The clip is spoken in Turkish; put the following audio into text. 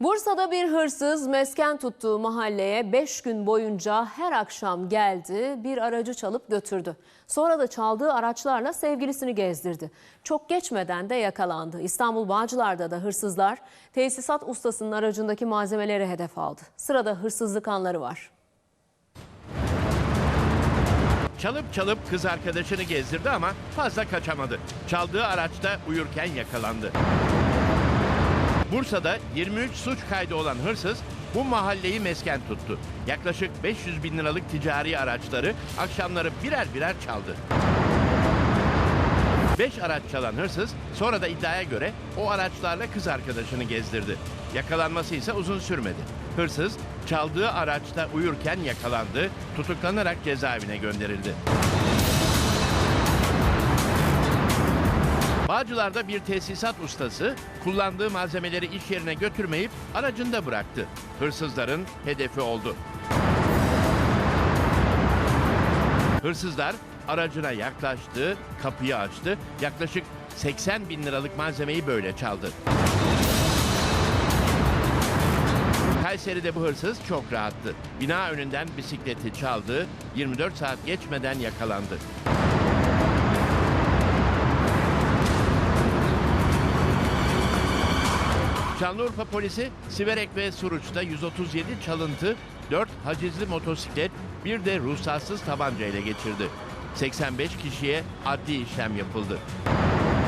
Bursa'da bir hırsız mesken tuttuğu mahalleye 5 gün boyunca her akşam geldi, bir aracı çalıp götürdü. Sonra da çaldığı araçlarla sevgilisini gezdirdi. Çok geçmeden de yakalandı. İstanbul Bağcılar'da da hırsızlar tesisat ustasının aracındaki malzemeleri hedef aldı. Sırada hırsızlık anları var. Çalıp çalıp kız arkadaşını gezdirdi ama fazla kaçamadı. Çaldığı araçta uyurken yakalandı. Bursa'da 23 suç kaydı olan hırsız bu mahalleyi mesken tuttu. Yaklaşık 500 bin liralık ticari araçları akşamları birer birer çaldı. 5 araç çalan hırsız sonra da iddiaya göre o araçlarla kız arkadaşını gezdirdi. Yakalanması ise uzun sürmedi. Hırsız çaldığı araçta uyurken yakalandı, tutuklanarak cezaevine gönderildi. Bağcılar'da bir tesisat ustası kullandığı malzemeleri iş yerine götürmeyip aracında bıraktı. Hırsızların hedefi oldu. Hırsızlar aracına yaklaştı, kapıyı açtı. Yaklaşık 80 bin liralık malzemeyi böyle çaldı. Kayseri'de bu hırsız çok rahattı. Bina önünden bisikleti çaldı, 24 saat geçmeden yakalandı. Şanlıurfa polisi Siverek ve Suruç'ta 137 çalıntı, 4 hacizli motosiklet, bir de ruhsatsız tabanca ile geçirdi. 85 kişiye adli işlem yapıldı.